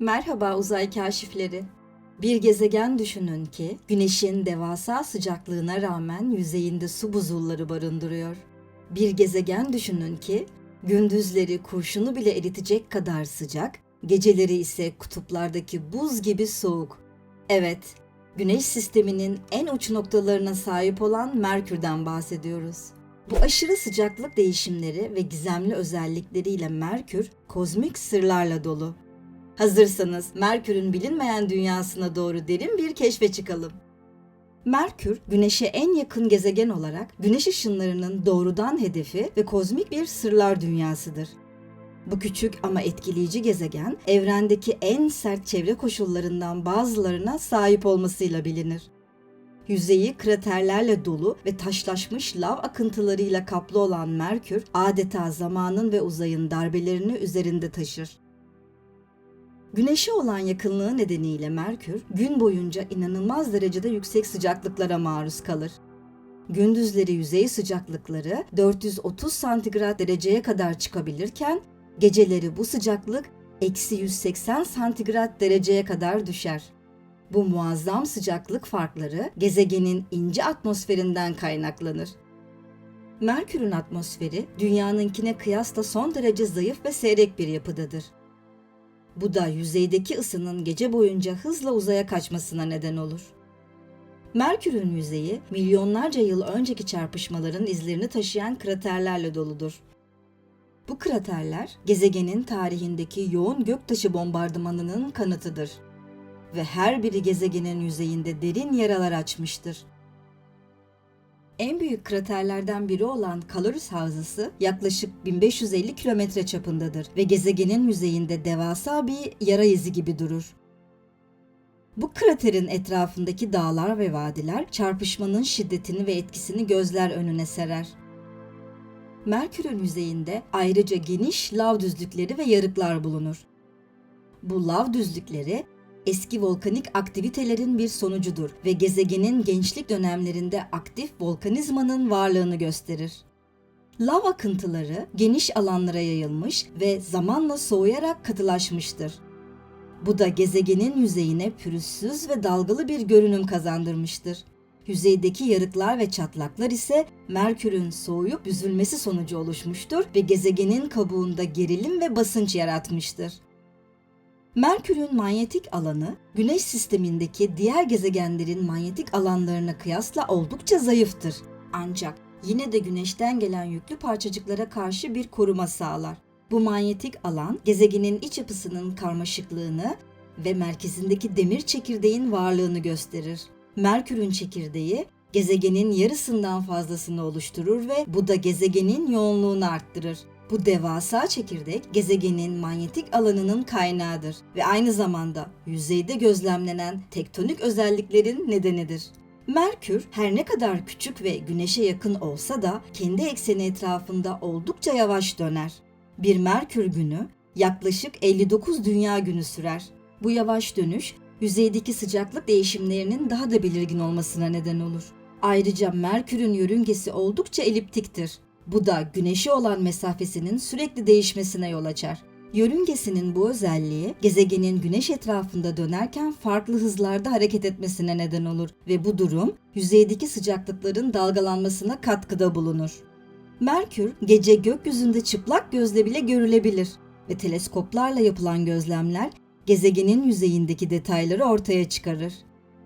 Merhaba uzay kaşifleri. Bir gezegen düşünün ki Güneş'in devasa sıcaklığına rağmen yüzeyinde su buzulları barındırıyor. Bir gezegen düşünün ki gündüzleri kurşunu bile eritecek kadar sıcak, geceleri ise kutuplardaki buz gibi soğuk. Evet, Güneş sisteminin en uç noktalarına sahip olan Merkür'den bahsediyoruz. Bu aşırı sıcaklık değişimleri ve gizemli özellikleriyle Merkür kozmik sırlarla dolu. Hazırsanız Merkür'ün bilinmeyen dünyasına doğru derin bir keşfe çıkalım. Merkür, Güneş'e en yakın gezegen olarak Güneş ışınlarının doğrudan hedefi ve kozmik bir sırlar dünyasıdır. Bu küçük ama etkileyici gezegen, evrendeki en sert çevre koşullarından bazılarına sahip olmasıyla bilinir. Yüzeyi kraterlerle dolu ve taşlaşmış lav akıntılarıyla kaplı olan Merkür, adeta zamanın ve uzayın darbelerini üzerinde taşır. Güneşe olan yakınlığı nedeniyle Merkür gün boyunca inanılmaz derecede yüksek sıcaklıklara maruz kalır. Gündüzleri yüzey sıcaklıkları 430 santigrat dereceye kadar çıkabilirken geceleri bu sıcaklık eksi 180 santigrat dereceye kadar düşer. Bu muazzam sıcaklık farkları gezegenin ince atmosferinden kaynaklanır. Merkür'ün atmosferi dünyanınkine kıyasla son derece zayıf ve seyrek bir yapıdadır. Bu da yüzeydeki ısının gece boyunca hızla uzaya kaçmasına neden olur. Merkür'ün yüzeyi milyonlarca yıl önceki çarpışmaların izlerini taşıyan kraterlerle doludur. Bu kraterler gezegenin tarihindeki yoğun göktaşı bombardımanının kanıtıdır ve her biri gezegenin yüzeyinde derin yaralar açmıştır. En büyük kraterlerden biri olan Calorus Havzası yaklaşık 1550 kilometre çapındadır ve gezegenin yüzeyinde devasa bir yara izi gibi durur. Bu kraterin etrafındaki dağlar ve vadiler çarpışmanın şiddetini ve etkisini gözler önüne serer. Merkür'ün yüzeyinde ayrıca geniş lav düzlükleri ve yarıklar bulunur. Bu lav düzlükleri eski volkanik aktivitelerin bir sonucudur ve gezegenin gençlik dönemlerinde aktif volkanizmanın varlığını gösterir. Lav akıntıları geniş alanlara yayılmış ve zamanla soğuyarak katılaşmıştır. Bu da gezegenin yüzeyine pürüzsüz ve dalgalı bir görünüm kazandırmıştır. Yüzeydeki yarıklar ve çatlaklar ise Merkür'ün soğuyup büzülmesi sonucu oluşmuştur ve gezegenin kabuğunda gerilim ve basınç yaratmıştır. Merkür'ün manyetik alanı, Güneş sistemindeki diğer gezegenlerin manyetik alanlarına kıyasla oldukça zayıftır. Ancak yine de Güneş'ten gelen yüklü parçacıklara karşı bir koruma sağlar. Bu manyetik alan, gezegenin iç yapısının karmaşıklığını ve merkezindeki demir çekirdeğin varlığını gösterir. Merkür'ün çekirdeği gezegenin yarısından fazlasını oluşturur ve bu da gezegenin yoğunluğunu arttırır. Bu devasa çekirdek gezegenin manyetik alanının kaynağıdır ve aynı zamanda yüzeyde gözlemlenen tektonik özelliklerin nedenidir. Merkür her ne kadar küçük ve güneşe yakın olsa da kendi ekseni etrafında oldukça yavaş döner. Bir Merkür günü yaklaşık 59 dünya günü sürer. Bu yavaş dönüş yüzeydeki sıcaklık değişimlerinin daha da belirgin olmasına neden olur. Ayrıca Merkür'ün yörüngesi oldukça eliptiktir. Bu da güneşe olan mesafesinin sürekli değişmesine yol açar. Yörüngesinin bu özelliği gezegenin güneş etrafında dönerken farklı hızlarda hareket etmesine neden olur ve bu durum yüzeydeki sıcaklıkların dalgalanmasına katkıda bulunur. Merkür gece gökyüzünde çıplak gözle bile görülebilir ve teleskoplarla yapılan gözlemler gezegenin yüzeyindeki detayları ortaya çıkarır.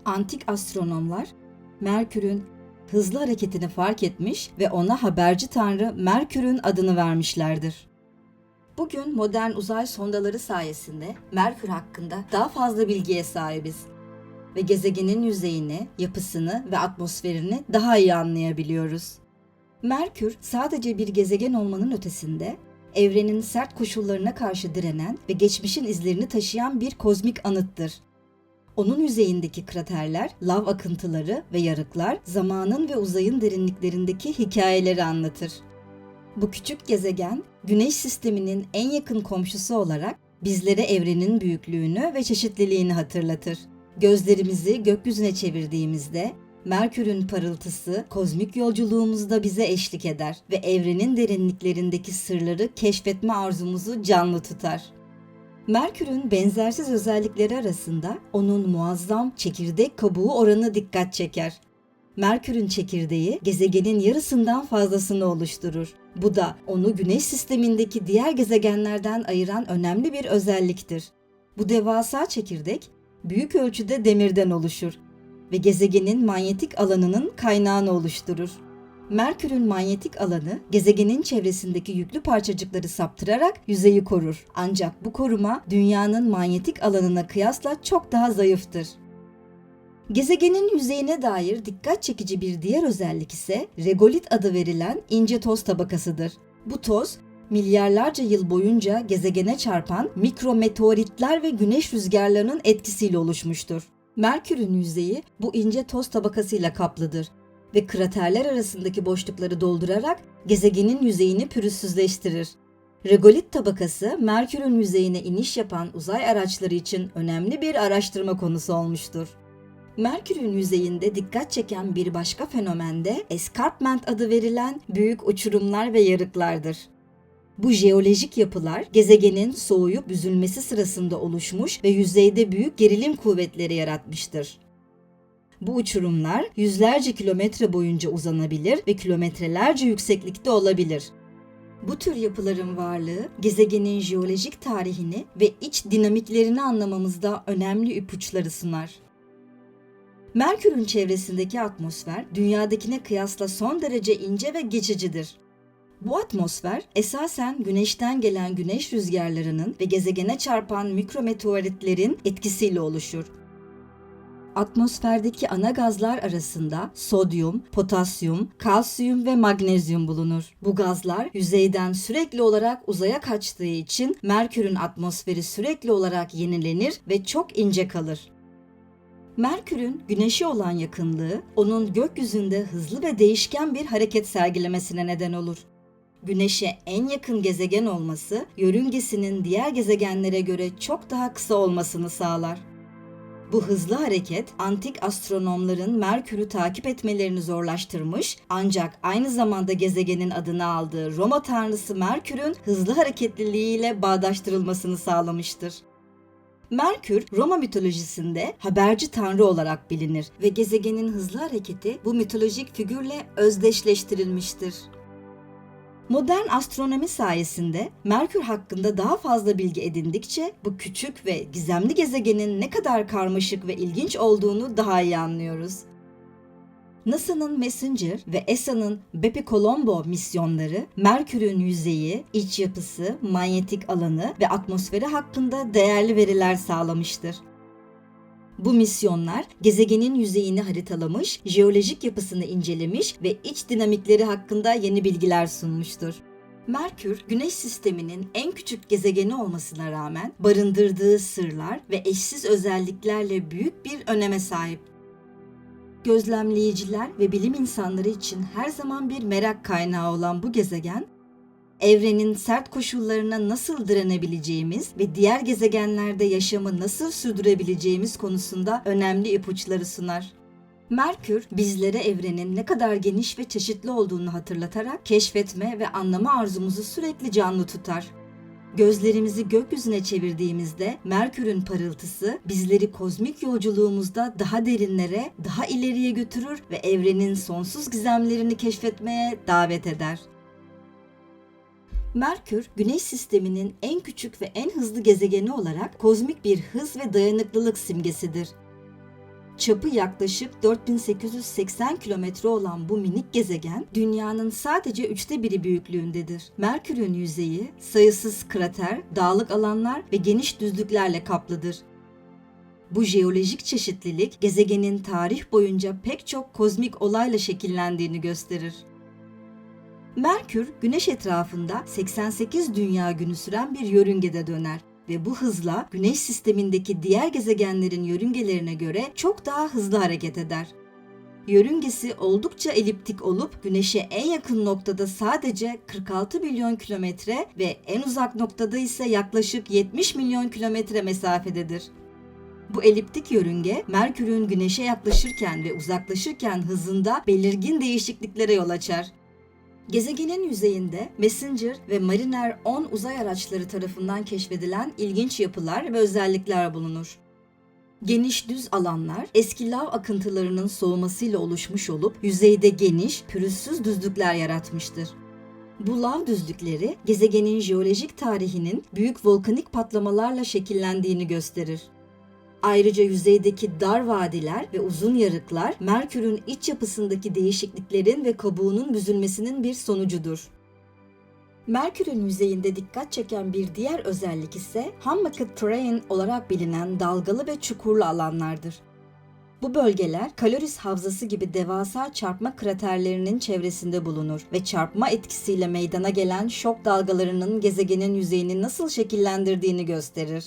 Antik astronomlar Merkür'ün hızlı hareketini fark etmiş ve ona haberci tanrı Merkür'ün adını vermişlerdir. Bugün modern uzay sondaları sayesinde Merkür hakkında daha fazla bilgiye sahibiz ve gezegenin yüzeyini, yapısını ve atmosferini daha iyi anlayabiliyoruz. Merkür sadece bir gezegen olmanın ötesinde evrenin sert koşullarına karşı direnen ve geçmişin izlerini taşıyan bir kozmik anıttır. Onun yüzeyindeki kraterler, lav akıntıları ve yarıklar zamanın ve uzayın derinliklerindeki hikayeleri anlatır. Bu küçük gezegen, Güneş sisteminin en yakın komşusu olarak bizlere evrenin büyüklüğünü ve çeşitliliğini hatırlatır. Gözlerimizi gökyüzüne çevirdiğimizde Merkür'ün parıltısı kozmik yolculuğumuzda bize eşlik eder ve evrenin derinliklerindeki sırları keşfetme arzumuzu canlı tutar. Merkür'ün benzersiz özellikleri arasında onun muazzam çekirdek kabuğu oranı dikkat çeker. Merkür'ün çekirdeği gezegenin yarısından fazlasını oluşturur. Bu da onu Güneş sistemindeki diğer gezegenlerden ayıran önemli bir özelliktir. Bu devasa çekirdek büyük ölçüde demirden oluşur ve gezegenin manyetik alanının kaynağını oluşturur. Merkür'ün manyetik alanı gezegenin çevresindeki yüklü parçacıkları saptırarak yüzeyi korur. Ancak bu koruma dünyanın manyetik alanına kıyasla çok daha zayıftır. Gezegenin yüzeyine dair dikkat çekici bir diğer özellik ise regolit adı verilen ince toz tabakasıdır. Bu toz milyarlarca yıl boyunca gezegene çarpan mikrometeoritler ve güneş rüzgarlarının etkisiyle oluşmuştur. Merkür'ün yüzeyi bu ince toz tabakasıyla kaplıdır ve kraterler arasındaki boşlukları doldurarak gezegenin yüzeyini pürüzsüzleştirir. Regolit tabakası Merkür'ün yüzeyine iniş yapan uzay araçları için önemli bir araştırma konusu olmuştur. Merkür'ün yüzeyinde dikkat çeken bir başka fenomen de escarpment adı verilen büyük uçurumlar ve yarıklardır. Bu jeolojik yapılar gezegenin soğuyup büzülmesi sırasında oluşmuş ve yüzeyde büyük gerilim kuvvetleri yaratmıştır. Bu uçurumlar yüzlerce kilometre boyunca uzanabilir ve kilometrelerce yükseklikte olabilir. Bu tür yapıların varlığı gezegenin jeolojik tarihini ve iç dinamiklerini anlamamızda önemli ipuçları sunar. Merkür'ün çevresindeki atmosfer dünyadakine kıyasla son derece ince ve geçicidir. Bu atmosfer esasen güneşten gelen güneş rüzgarlarının ve gezegene çarpan mikrometeoritlerin etkisiyle oluşur. Atmosferdeki ana gazlar arasında sodyum, potasyum, kalsiyum ve magnezyum bulunur. Bu gazlar yüzeyden sürekli olarak uzaya kaçtığı için Merkür'ün atmosferi sürekli olarak yenilenir ve çok ince kalır. Merkür'ün Güneş'e olan yakınlığı onun gökyüzünde hızlı ve değişken bir hareket sergilemesine neden olur. Güneş'e en yakın gezegen olması, yörüngesinin diğer gezegenlere göre çok daha kısa olmasını sağlar. Bu hızlı hareket antik astronomların Merkür'ü takip etmelerini zorlaştırmış ancak aynı zamanda gezegenin adını aldığı Roma tanrısı Merkür'ün hızlı hareketliliğiyle bağdaştırılmasını sağlamıştır. Merkür Roma mitolojisinde haberci tanrı olarak bilinir ve gezegenin hızlı hareketi bu mitolojik figürle özdeşleştirilmiştir. Modern astronomi sayesinde Merkür hakkında daha fazla bilgi edindikçe bu küçük ve gizemli gezegenin ne kadar karmaşık ve ilginç olduğunu daha iyi anlıyoruz. NASA'nın Messenger ve ESA'nın Bepi Colombo misyonları Merkür'ün yüzeyi, iç yapısı, manyetik alanı ve atmosferi hakkında değerli veriler sağlamıştır. Bu misyonlar gezegenin yüzeyini haritalamış, jeolojik yapısını incelemiş ve iç dinamikleri hakkında yeni bilgiler sunmuştur. Merkür, Güneş sisteminin en küçük gezegeni olmasına rağmen barındırdığı sırlar ve eşsiz özelliklerle büyük bir öneme sahip. Gözlemleyiciler ve bilim insanları için her zaman bir merak kaynağı olan bu gezegen, evrenin sert koşullarına nasıl direnebileceğimiz ve diğer gezegenlerde yaşamı nasıl sürdürebileceğimiz konusunda önemli ipuçları sunar. Merkür bizlere evrenin ne kadar geniş ve çeşitli olduğunu hatırlatarak keşfetme ve anlama arzumuzu sürekli canlı tutar. Gözlerimizi gökyüzüne çevirdiğimizde Merkür'ün parıltısı bizleri kozmik yolculuğumuzda daha derinlere, daha ileriye götürür ve evrenin sonsuz gizemlerini keşfetmeye davet eder. Merkür, Güneş sisteminin en küçük ve en hızlı gezegeni olarak kozmik bir hız ve dayanıklılık simgesidir. Çapı yaklaşık 4880 kilometre olan bu minik gezegen, dünyanın sadece üçte biri büyüklüğündedir. Merkür'ün yüzeyi sayısız krater, dağlık alanlar ve geniş düzlüklerle kaplıdır. Bu jeolojik çeşitlilik gezegenin tarih boyunca pek çok kozmik olayla şekillendiğini gösterir. Merkür, Güneş etrafında 88 dünya günü süren bir yörüngede döner ve bu hızla Güneş sistemindeki diğer gezegenlerin yörüngelerine göre çok daha hızlı hareket eder. Yörüngesi oldukça eliptik olup Güneş'e en yakın noktada sadece 46 milyon kilometre ve en uzak noktada ise yaklaşık 70 milyon kilometre mesafededir. Bu eliptik yörünge Merkür'ün Güneş'e yaklaşırken ve uzaklaşırken hızında belirgin değişikliklere yol açar. Gezegenin yüzeyinde Messenger ve Mariner 10 uzay araçları tarafından keşfedilen ilginç yapılar ve özellikler bulunur. Geniş düz alanlar eski lav akıntılarının soğumasıyla oluşmuş olup yüzeyde geniş, pürüzsüz düzlükler yaratmıştır. Bu lav düzlükleri gezegenin jeolojik tarihinin büyük volkanik patlamalarla şekillendiğini gösterir. Ayrıca yüzeydeki dar vadiler ve uzun yarıklar Merkür'ün iç yapısındaki değişikliklerin ve kabuğunun büzülmesinin bir sonucudur. Merkür'ün yüzeyinde dikkat çeken bir diğer özellik ise Hummocked Terrain olarak bilinen dalgalı ve çukurlu alanlardır. Bu bölgeler Kaloris Havzası gibi devasa çarpma kraterlerinin çevresinde bulunur ve çarpma etkisiyle meydana gelen şok dalgalarının gezegenin yüzeyini nasıl şekillendirdiğini gösterir.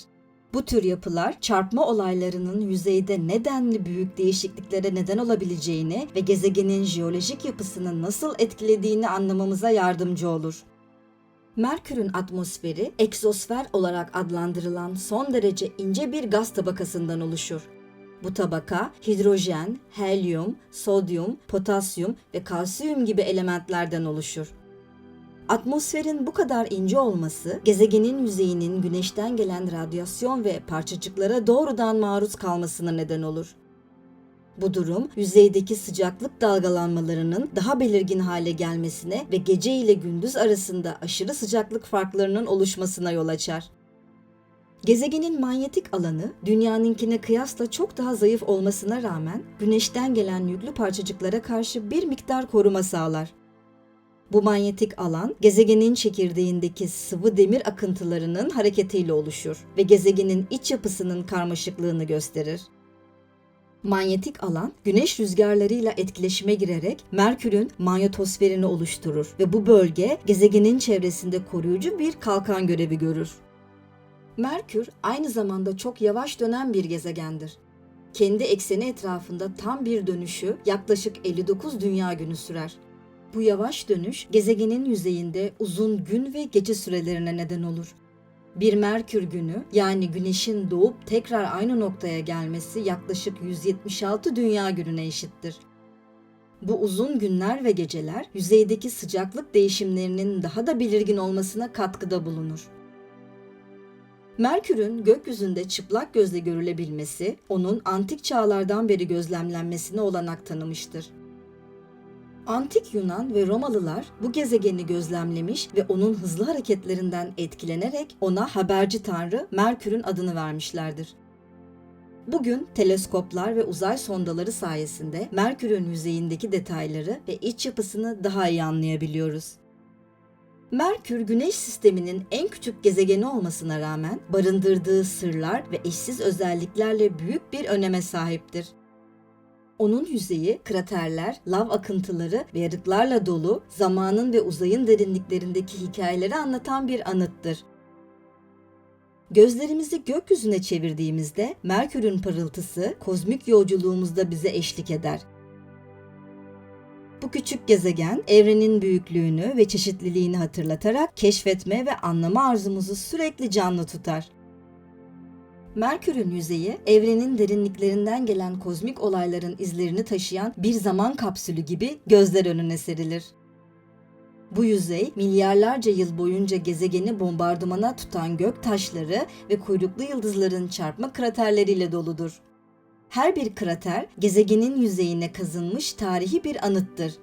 Bu tür yapılar çarpma olaylarının yüzeyde nedenli büyük değişikliklere neden olabileceğini ve gezegenin jeolojik yapısını nasıl etkilediğini anlamamıza yardımcı olur. Merkür'ün atmosferi egzosfer olarak adlandırılan son derece ince bir gaz tabakasından oluşur. Bu tabaka hidrojen, helyum, sodyum, potasyum ve kalsiyum gibi elementlerden oluşur. Atmosferin bu kadar ince olması, gezegenin yüzeyinin güneşten gelen radyasyon ve parçacıklara doğrudan maruz kalmasına neden olur. Bu durum yüzeydeki sıcaklık dalgalanmalarının daha belirgin hale gelmesine ve gece ile gündüz arasında aşırı sıcaklık farklarının oluşmasına yol açar. Gezegenin manyetik alanı dünyanınkine kıyasla çok daha zayıf olmasına rağmen güneşten gelen yüklü parçacıklara karşı bir miktar koruma sağlar. Bu manyetik alan gezegenin çekirdeğindeki sıvı demir akıntılarının hareketiyle oluşur ve gezegenin iç yapısının karmaşıklığını gösterir. Manyetik alan güneş rüzgarlarıyla etkileşime girerek Merkür'ün manyetosferini oluşturur ve bu bölge gezegenin çevresinde koruyucu bir kalkan görevi görür. Merkür aynı zamanda çok yavaş dönen bir gezegendir. Kendi ekseni etrafında tam bir dönüşü yaklaşık 59 dünya günü sürer. Bu yavaş dönüş gezegenin yüzeyinde uzun gün ve gece sürelerine neden olur. Bir Merkür günü yani Güneş'in doğup tekrar aynı noktaya gelmesi yaklaşık 176 dünya gününe eşittir. Bu uzun günler ve geceler yüzeydeki sıcaklık değişimlerinin daha da belirgin olmasına katkıda bulunur. Merkür'ün gökyüzünde çıplak gözle görülebilmesi, onun antik çağlardan beri gözlemlenmesine olanak tanımıştır. Antik Yunan ve Romalılar bu gezegeni gözlemlemiş ve onun hızlı hareketlerinden etkilenerek ona haberci tanrı Merkür'ün adını vermişlerdir. Bugün teleskoplar ve uzay sondaları sayesinde Merkür'ün yüzeyindeki detayları ve iç yapısını daha iyi anlayabiliyoruz. Merkür Güneş sisteminin en küçük gezegeni olmasına rağmen barındırdığı sırlar ve eşsiz özelliklerle büyük bir öneme sahiptir. Onun yüzeyi kraterler, lav akıntıları ve yarıklarla dolu, zamanın ve uzayın derinliklerindeki hikayeleri anlatan bir anıttır. Gözlerimizi gökyüzüne çevirdiğimizde Merkür'ün parıltısı kozmik yolculuğumuzda bize eşlik eder. Bu küçük gezegen evrenin büyüklüğünü ve çeşitliliğini hatırlatarak keşfetme ve anlama arzumuzu sürekli canlı tutar. Merkür'ün yüzeyi evrenin derinliklerinden gelen kozmik olayların izlerini taşıyan bir zaman kapsülü gibi gözler önüne serilir. Bu yüzey milyarlarca yıl boyunca gezegeni bombardımana tutan gök taşları ve kuyruklu yıldızların çarpma kraterleriyle doludur. Her bir krater gezegenin yüzeyine kazınmış tarihi bir anıttır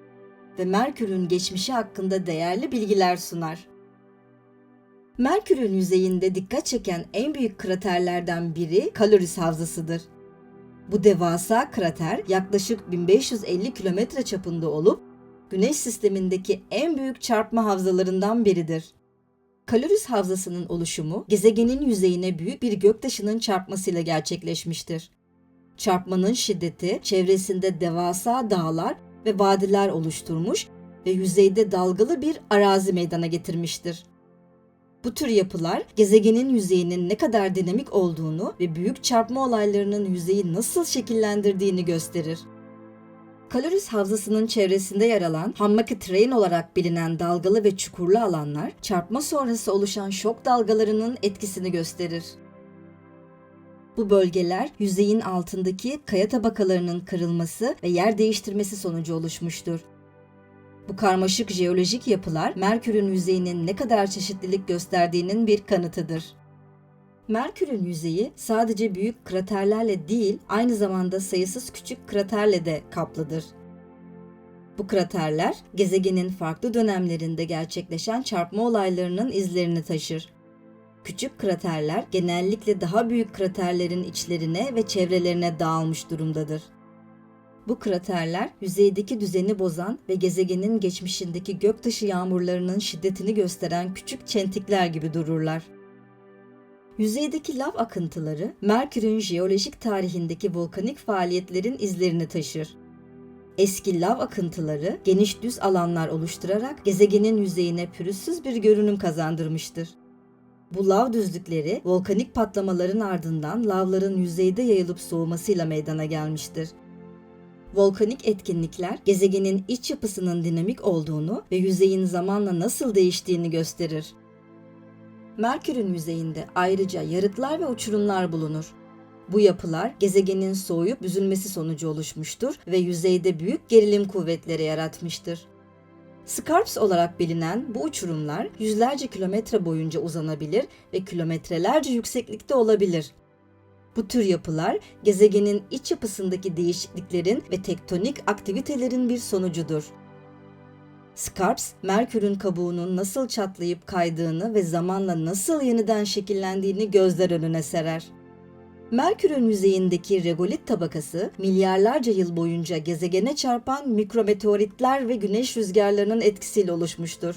ve Merkür'ün geçmişi hakkında değerli bilgiler sunar. Merkür'ün yüzeyinde dikkat çeken en büyük kraterlerden biri Kaloris Havzası'dır. Bu devasa krater yaklaşık 1550 kilometre çapında olup Güneş sistemindeki en büyük çarpma havzalarından biridir. Kaloris Havzası'nın oluşumu gezegenin yüzeyine büyük bir göktaşının çarpmasıyla gerçekleşmiştir. Çarpmanın şiddeti çevresinde devasa dağlar ve vadiler oluşturmuş ve yüzeyde dalgalı bir arazi meydana getirmiştir. Bu tür yapılar gezegenin yüzeyinin ne kadar dinamik olduğunu ve büyük çarpma olaylarının yüzeyi nasıl şekillendirdiğini gösterir. Kaloris Havzası'nın çevresinde yer alan Hummocky Terrain olarak bilinen dalgalı ve çukurlu alanlar, çarpma sonrası oluşan şok dalgalarının etkisini gösterir. Bu bölgeler yüzeyin altındaki kaya tabakalarının kırılması ve yer değiştirmesi sonucu oluşmuştur. Bu karmaşık jeolojik yapılar Merkür'ün yüzeyinin ne kadar çeşitlilik gösterdiğinin bir kanıtıdır. Merkür'ün yüzeyi sadece büyük kraterlerle değil, aynı zamanda sayısız küçük kraterle de kaplıdır. Bu kraterler gezegenin farklı dönemlerinde gerçekleşen çarpma olaylarının izlerini taşır. Küçük kraterler genellikle daha büyük kraterlerin içlerine ve çevrelerine dağılmış durumdadır. Bu kraterler yüzeydeki düzeni bozan ve gezegenin geçmişindeki göktaşı yağmurlarının şiddetini gösteren küçük çentikler gibi dururlar. Yüzeydeki lav akıntıları Merkür'ün jeolojik tarihindeki volkanik faaliyetlerin izlerini taşır. Eski lav akıntıları geniş düz alanlar oluşturarak gezegenin yüzeyine pürüzsüz bir görünüm kazandırmıştır. Bu lav düzlükleri volkanik patlamaların ardından lavların yüzeyde yayılıp soğumasıyla meydana gelmiştir. Volkanik etkinlikler gezegenin iç yapısının dinamik olduğunu ve yüzeyin zamanla nasıl değiştiğini gösterir. Merkür'ün yüzeyinde ayrıca yarıklar ve uçurumlar bulunur. Bu yapılar gezegenin soğuyup büzülmesi sonucu oluşmuştur ve yüzeyde büyük gerilim kuvvetleri yaratmıştır. Scarps olarak bilinen bu uçurumlar yüzlerce kilometre boyunca uzanabilir ve kilometrelerce yükseklikte olabilir. Bu tür yapılar gezegenin iç yapısındaki değişikliklerin ve tektonik aktivitelerin bir sonucudur. Scarps, Merkür'ün kabuğunun nasıl çatlayıp kaydığını ve zamanla nasıl yeniden şekillendiğini gözler önüne serer. Merkür'ün yüzeyindeki regolit tabakası milyarlarca yıl boyunca gezegene çarpan mikrometeoritler ve güneş rüzgarlarının etkisiyle oluşmuştur.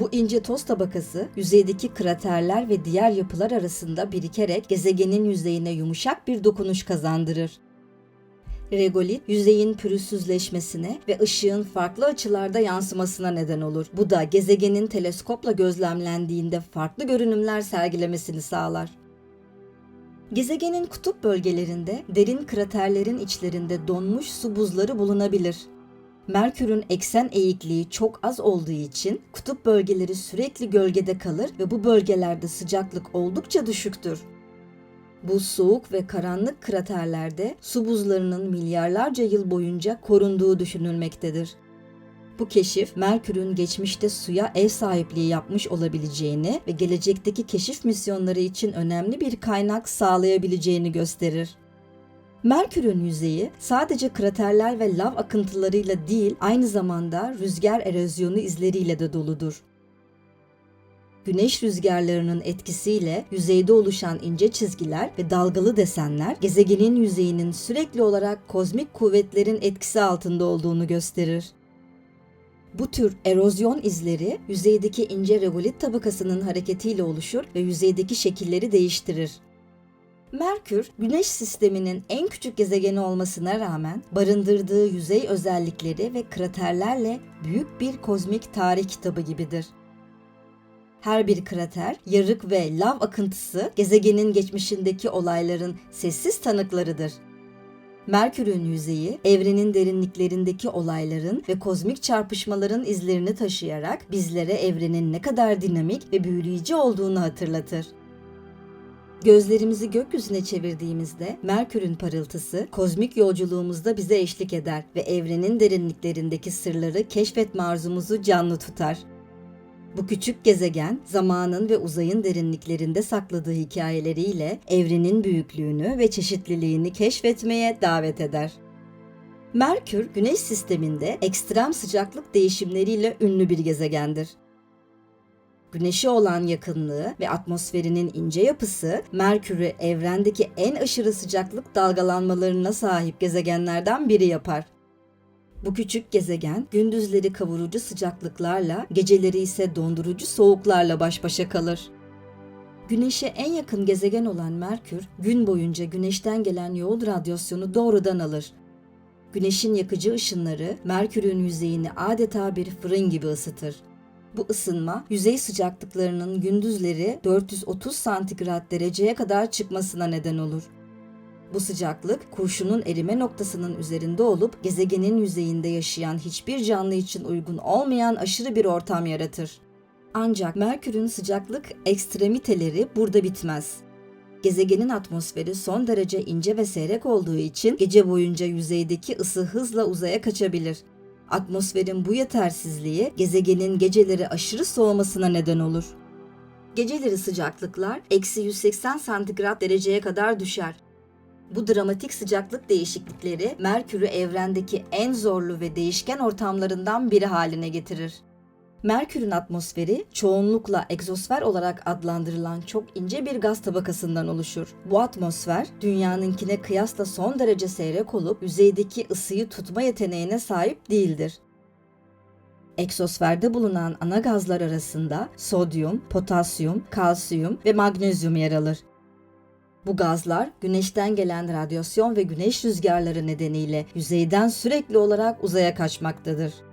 Bu ince toz tabakası yüzeydeki kraterler ve diğer yapılar arasında birikerek gezegenin yüzeyine yumuşak bir dokunuş kazandırır. Regolit, yüzeyin pürüzsüzleşmesine ve ışığın farklı açılarda yansımasına neden olur. Bu da gezegenin teleskopla gözlemlendiğinde farklı görünümler sergilemesini sağlar. Gezegenin kutup bölgelerinde derin kraterlerin içlerinde donmuş su buzları bulunabilir. Merkür'ün eksen eğikliği çok az olduğu için kutup bölgeleri sürekli gölgede kalır ve bu bölgelerde sıcaklık oldukça düşüktür. Bu soğuk ve karanlık kraterlerde su buzlarının milyarlarca yıl boyunca korunduğu düşünülmektedir. Bu keşif Merkür'ün geçmişte suya ev sahipliği yapmış olabileceğini ve gelecekteki keşif misyonları için önemli bir kaynak sağlayabileceğini gösterir. Merkür'ün yüzeyi sadece kraterler ve lav akıntılarıyla değil, aynı zamanda rüzgar erozyonu izleriyle de doludur. Güneş rüzgarlarının etkisiyle yüzeyde oluşan ince çizgiler ve dalgalı desenler gezegenin yüzeyinin sürekli olarak kozmik kuvvetlerin etkisi altında olduğunu gösterir. Bu tür erozyon izleri yüzeydeki ince regolit tabakasının hareketiyle oluşur ve yüzeydeki şekilleri değiştirir. Merkür, Güneş sisteminin en küçük gezegeni olmasına rağmen barındırdığı yüzey özellikleri ve kraterlerle büyük bir kozmik tarih kitabı gibidir. Her bir krater, yarık ve lav akıntısı gezegenin geçmişindeki olayların sessiz tanıklarıdır. Merkür'ün yüzeyi, evrenin derinliklerindeki olayların ve kozmik çarpışmaların izlerini taşıyarak bizlere evrenin ne kadar dinamik ve büyüleyici olduğunu hatırlatır. Gözlerimizi gökyüzüne çevirdiğimizde Merkür'ün parıltısı kozmik yolculuğumuzda bize eşlik eder ve evrenin derinliklerindeki sırları keşfetme arzumuzu canlı tutar. Bu küçük gezegen zamanın ve uzayın derinliklerinde sakladığı hikayeleriyle evrenin büyüklüğünü ve çeşitliliğini keşfetmeye davet eder. Merkür, Güneş sisteminde ekstrem sıcaklık değişimleriyle ünlü bir gezegendir. Güneşe olan yakınlığı ve atmosferinin ince yapısı Merkür'ü evrendeki en aşırı sıcaklık dalgalanmalarına sahip gezegenlerden biri yapar. Bu küçük gezegen gündüzleri kavurucu sıcaklıklarla, geceleri ise dondurucu soğuklarla baş başa kalır. Güneşe en yakın gezegen olan Merkür, gün boyunca güneşten gelen yoğun radyasyonu doğrudan alır. Güneşin yakıcı ışınları Merkür'ün yüzeyini adeta bir fırın gibi ısıtır. Bu ısınma yüzey sıcaklıklarının gündüzleri 430 santigrat dereceye kadar çıkmasına neden olur. Bu sıcaklık kurşunun erime noktasının üzerinde olup gezegenin yüzeyinde yaşayan hiçbir canlı için uygun olmayan aşırı bir ortam yaratır. Ancak Merkür'ün sıcaklık ekstremiteleri burada bitmez. Gezegenin atmosferi son derece ince ve seyrek olduğu için gece boyunca yüzeydeki ısı hızla uzaya kaçabilir. Atmosferin bu yetersizliği gezegenin geceleri aşırı soğumasına neden olur. Geceleri sıcaklıklar eksi 180 santigrat dereceye kadar düşer. Bu dramatik sıcaklık değişiklikleri Merkür'ü evrendeki en zorlu ve değişken ortamlarından biri haline getirir. Merkür'ün atmosferi çoğunlukla egzosfer olarak adlandırılan çok ince bir gaz tabakasından oluşur. Bu atmosfer dünyanınkine kıyasla son derece seyrek olup yüzeydeki ısıyı tutma yeteneğine sahip değildir. Eksosferde bulunan ana gazlar arasında sodyum, potasyum, kalsiyum ve magnezyum yer alır. Bu gazlar güneşten gelen radyasyon ve güneş rüzgarları nedeniyle yüzeyden sürekli olarak uzaya kaçmaktadır.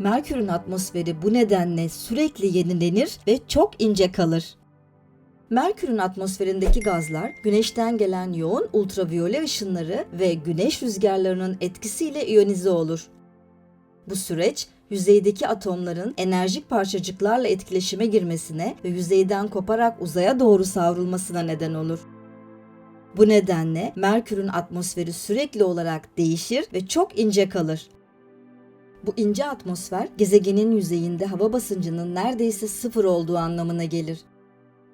Merkür'ün atmosferi bu nedenle sürekli yenilenir ve çok ince kalır. Merkür'ün atmosferindeki gazlar güneşten gelen yoğun ultraviyole ışınları ve güneş rüzgarlarının etkisiyle iyonize olur. Bu süreç yüzeydeki atomların enerjik parçacıklarla etkileşime girmesine ve yüzeyden koparak uzaya doğru savrulmasına neden olur. Bu nedenle Merkür'ün atmosferi sürekli olarak değişir ve çok ince kalır. Bu ince atmosfer gezegenin yüzeyinde hava basıncının neredeyse sıfır olduğu anlamına gelir.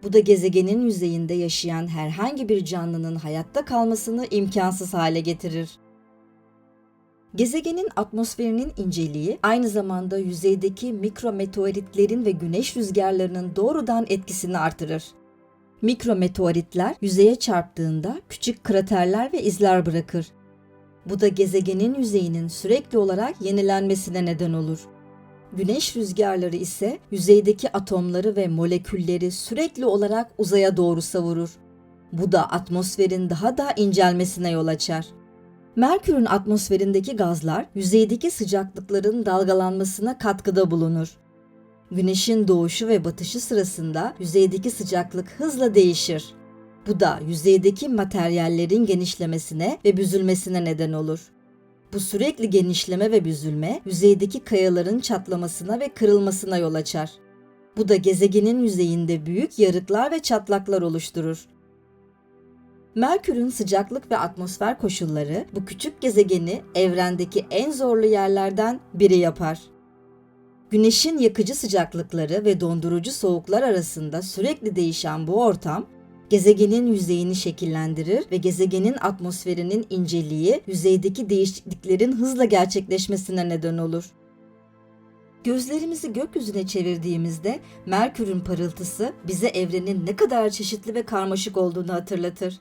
Bu da gezegenin yüzeyinde yaşayan herhangi bir canlının hayatta kalmasını imkansız hale getirir. Gezegenin atmosferinin inceliği aynı zamanda yüzeydeki mikrometeoritlerin ve güneş rüzgarlarının doğrudan etkisini artırır. Mikrometeoritler yüzeye çarptığında küçük kraterler ve izler bırakır. Bu da gezegenin yüzeyinin sürekli olarak yenilenmesine neden olur. Güneş rüzgarları ise yüzeydeki atomları ve molekülleri sürekli olarak uzaya doğru savurur. Bu da atmosferin daha da incelmesine yol açar. Merkür'ün atmosferindeki gazlar yüzeydeki sıcaklıkların dalgalanmasına katkıda bulunur. Güneşin doğuşu ve batışı sırasında yüzeydeki sıcaklık hızla değişir. Bu da yüzeydeki materyallerin genişlemesine ve büzülmesine neden olur. Bu sürekli genişleme ve büzülme yüzeydeki kayaların çatlamasına ve kırılmasına yol açar. Bu da gezegenin yüzeyinde büyük yarıklar ve çatlaklar oluşturur. Merkür'ün sıcaklık ve atmosfer koşulları bu küçük gezegeni evrendeki en zorlu yerlerden biri yapar. Güneşin yakıcı sıcaklıkları ve dondurucu soğuklar arasında sürekli değişen bu ortam gezegenin yüzeyini şekillendirir ve gezegenin atmosferinin inceliği yüzeydeki değişikliklerin hızla gerçekleşmesine neden olur. Gözlerimizi gökyüzüne çevirdiğimizde Merkür'ün parıltısı bize evrenin ne kadar çeşitli ve karmaşık olduğunu hatırlatır.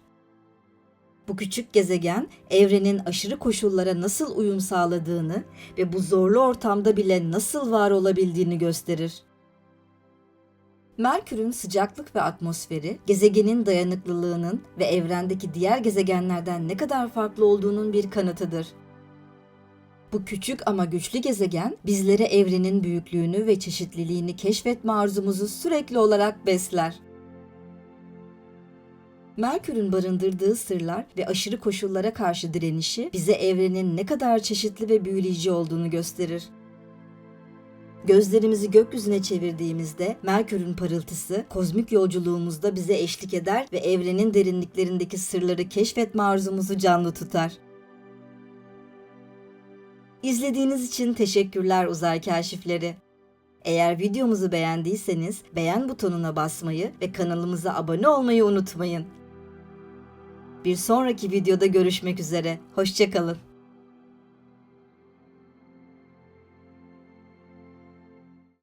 Bu küçük gezegen evrenin aşırı koşullara nasıl uyum sağladığını ve bu zorlu ortamda bile nasıl var olabildiğini gösterir. Merkür'ün sıcaklık ve atmosferi gezegenin dayanıklılığının ve evrendeki diğer gezegenlerden ne kadar farklı olduğunun bir kanıtıdır. Bu küçük ama güçlü gezegen bizlere evrenin büyüklüğünü ve çeşitliliğini keşfetme arzumuzu sürekli olarak besler. Merkür'ün barındırdığı sırlar ve aşırı koşullara karşı direnişi bize evrenin ne kadar çeşitli ve büyüleyici olduğunu gösterir. Gözlerimizi gökyüzüne çevirdiğimizde Merkür'ün parıltısı kozmik yolculuğumuzda bize eşlik eder ve evrenin derinliklerindeki sırları keşfetme arzumuzu canlı tutar. İzlediğiniz için teşekkürler uzay kaşifleri. Eğer videomuzu beğendiyseniz beğen butonuna basmayı ve kanalımıza abone olmayı unutmayın. Bir sonraki videoda görüşmek üzere. Hoşçakalın.